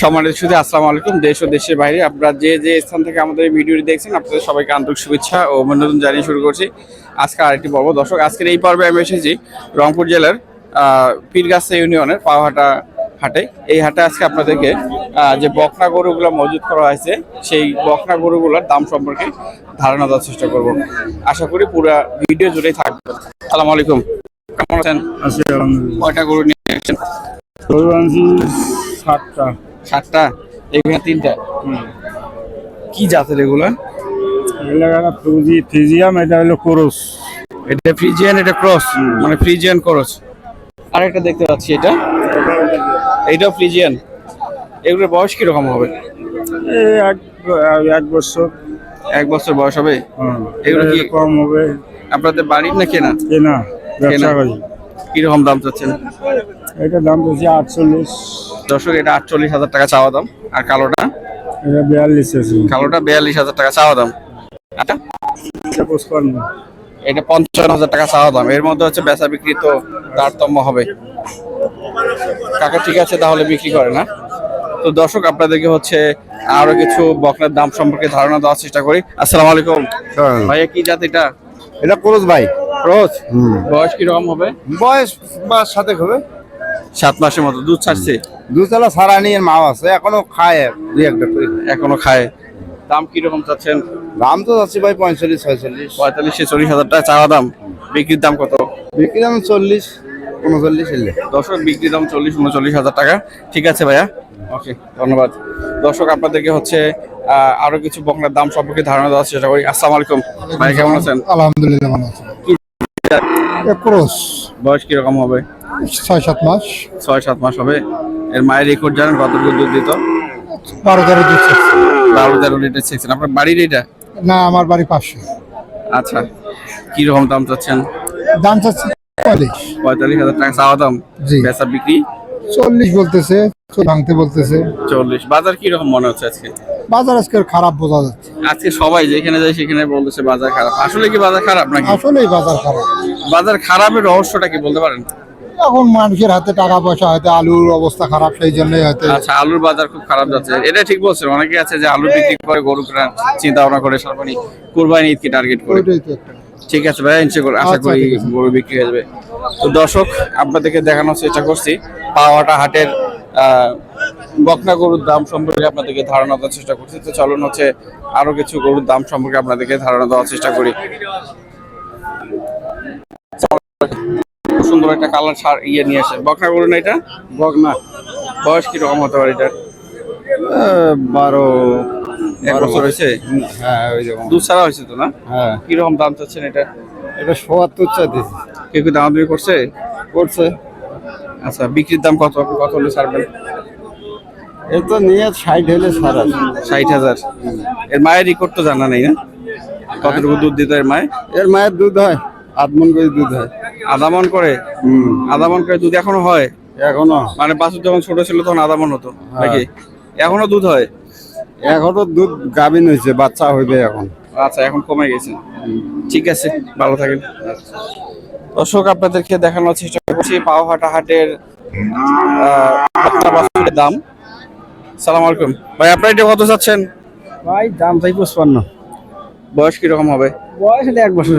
সম্মানিত শুধু আসসালামু আলাইকুম। দেশ ও দেশের বাইরে আপনারা যে যে স্থান থেকে আমাদের এই ভিডিওটি দেখছেন আপনাদের সবাইকে আন্তরিক শুভেচ্ছা ও অভিনন্দন জানিয়ে শুরু করছি। আজকে আরেকটি পর্ব। দর্শক আজকের এই পর্বে আমি এসেছি রংপুর জেলার পীরগাছা ইউনিয়নের পাওয়াহাটা হাটে। এই হাটে আজকে আপনাদেরকে যে বকনা গরুগুলো মজুত করা হয়েছে সেই বকনা গরুগুলোর দাম সম্পর্কে ধারণা দেওয়ার চেষ্টা করব। আশা করি পুরো ভিডিও জুড়েই থাকবে। আসসালামু আলাইকুম। কেমন আছেন? আছে কয়টা গরু নিয়ে এসেছেন গরু আনছি সাতটা। সাতটা এখানে তিনটা। কি জাতের এগুলা? এলাকাটা ফ্রুজি এটা হলো কোরস। এটা ফ্রিজিয়ান এটা ক্রস? মানে ফ্রিজিয়ান ক্রস। আরেকটা দেখতে পাচ্ছি এটা। এইটাও ফ্রিজিয়ান। এগুলোর বয়স কীরকম হবে? এক এক বছর। এক বছর বয়স হবে। এগুলো কি- কম হবে। আপনাদের বাড়ির না কেনা? কেনা কেনা। কীরকম দাম চাচ্ছেন? এটা দাম বলছি আটচল্লিশ। দর্শক এটা আটচল্লিশ হাজার টাকা চাওয়া দাম। আর কালোটা? এটা বিয়াল্লিশ কালোটা বিয়াল্লিশ হাজার টাকা চাওয়া দাম। আচ্ছা। এটা পঁচপান্ন। এটা পঞ্চান্ন হাজার টাকা চাওয়া দাম। এর মধ্যে হচ্ছে বেচা বিক্রি তো তারতম্য হবে। কাকা ঠিক আছে তাহলে বিক্রি করে না? তো দর্শক আপনাদেরকে হচ্ছে আরও কিছু বকনার দাম সম্পর্কে ধারণা দেওয়ার চেষ্টা করি। আসসালামু আলাইকুম। ভাইয়া কি জাত এটা? এটা করস ভাই। রোজ বয়স কীরকম হবে? বয়স বা সাথে হবে। সাত মাসের মতো দুধ ছাড়ছে? দুতলা সারা নিয়ে মাও আছে এখনও খায় দুই একটা করে। এখনও খায়। দাম কীরকম চাচ্ছেন? দাম তো যাচ্ছে ভাই পঁয়তাল্লিশ ছয়চল্লিশ। পঁয়তাল্লিশ চল্লিশ হাজার টাকা চাওয়া দাম। বিক্রির দাম কত? বিক্রির দাম চল্লিশ উনচল্লিশ এলে। দর্শক বিক্রি দাম চল্লিশ উনচল্লিশ হাজার টাকা। ঠিক আছে ভাইয়া। ওকে ধন্যবাদ। দর্শক আপনাদেরকে হচ্ছে আরও কিছু বকনার দাম সম্পর্কে ধারণা দেওয়ার চেষ্টা করি। আসসালামু আলাইকুম। ভাই কেমন আছেন? আলহামদুলিল্লাহ ভালো আছে? ক্রস বয়স কীরকম হবে? ছয় সাত মাস। ছয় সাত মাস হবে। এর মায়ের রেকর্ড জানেন কতটুকু দুধ দিত? বারো তেরো দুধ বারো তেরো লিটার আপনার বাড়ির এটা না আমার বাড়ি পাঁচশো আচ্ছা। কীরকম দাম চাচ্ছেন? দাম চাচ্ছে চল্লিশ পঁয়তাল্লিশ হাজার টাকা চাওয়া দাম? জি। বেচা বিক্রি? চল্লিশ বলতেছে ভাঙতে বলতেছে। চল্লিশ। বাজার কীরকম মনে হচ্ছে আজকে? বাজার আজকে খারাপ বোঝা যাচ্ছে। আজকে সবাই যেখানে যায় সেখানে বলতেছে বাজার খারাপ। আসলে কি বাজার খারাপ নাকি? আসলেই বাজার খারাপ। বাজার খারাপের রহস্যটা কি বলতে পারেন? এখন মানুষের হাতে টাকা পয়সা হয়তো আলুর অবস্থা খারাপ সেই জন্যই হয়তো আচ্ছা আলুর বাজার খুব খারাপ যাচ্ছে। এটা ঠিক বলছেন অনেকে আছে যে আলু বিক্রি করে গরু চিন্তা ভাবনা করে সরকারি কুরবানি ঈদকে টার্গেট করে। ঠিক আছে ভাই আশা আচ্ছা, করি গরু বিক্রি হয়ে যাবে। তো দর্শক আপনাদেরকে দেখানোর চেষ্টা করছি পাওয়াটা হাটের বকনা গরুর দাম সম্পর্কে আপনাদেরকে ধারণা দেওয়ার চেষ্টা করছি। তো চলুন হচ্ছে আরও কিছু গরুর দাম সম্পর্কে আপনাদেরকে ধারণা দেওয়ার চেষ্টা করি। সুন্দর একটা কালার সার ইয়ে নিয়ে আসে। বকনা গরু না এটা? বগনা বয়স কীরকম হতে পারে এটা বারো এক বছর হয়েছে? হ্যাঁ ওই যেমন দুধ ছাড়া হয়েছে তো না? হ্যাঁ। কীরকম দাম চাচ্ছেন এটা? এটা সোয়াত্তর চাইতেছি কেউ কি দামাদামি করছে? করছে। আচ্ছা বিক্রির দাম কত? কত হলে ছাড়বেন? এ তো নিয়ে ষাট হলে সারা ষাট হাজার। এর মায়ের রেকর্ড তো জানা নেই না? কতটুকু দুধ দিত এর মায়ের? এর মায়ের দুধ হয় আধমন করে দুধ হয়। আধা মন করে? আধা মন করে দুধ এখনও হয়? এখনও। মানে বাছুর যখন ছোট ছিল তখন আধা মন হতো নাকি? এখনও দুধ হয়? এখনও দুধ গাভিন হয়েছে বাচ্চা হইবে এখন। আচ্ছা এখন কমে গেছে। ঠিক আছে ভালো থাকেন। দর্শক আপনাদেরকে দেখানোর চেষ্টা করছি পাওহাটা হাটের বাছুরের দাম। সালাম আলাইকুম। ভাই আপনার এটা কত চাচ্ছেন? ভাই দাম চাই পঁচপান্ন। বয়স কীরকম হবে? বয়স হলে এক বছর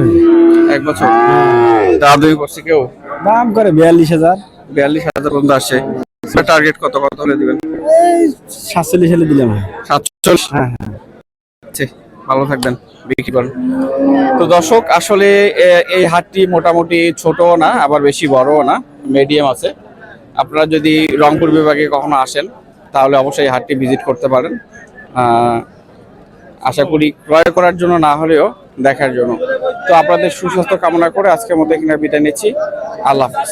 এক বছর। দাদুই করছে কেউ? দাম করে বিয়াল্লিশ হাজার। বিয়াল্লিশ হাজার পর্যন্ত আসছে। টার্গেট কত? কত হলে দিবেন? সাতচল্লিশ হলে দিলাম সাতচল্লিশ? হ্যাঁ আছে ভালো থাকবেন বিক্রি করেন। তো দর্শক আসলে এই হাটটি মোটামুটি ছোটও না আবার বেশি বড়ও না মিডিয়াম আছে। আপনারা যদি রংপুর বিভাগে কখনো আসেন তাহলে অবশ্যই এই হাটটি ভিজিট করতে পারেন। আহ, আশা করি ক্রয় করার জন্য না হলেও দেখার জন্য। তো আপনাদের সুস্বাস্থ্য কামনা করে আজকের মধ্যে এখানে বিদায় নিচ্ছি। আল্লাহ হাফিজ।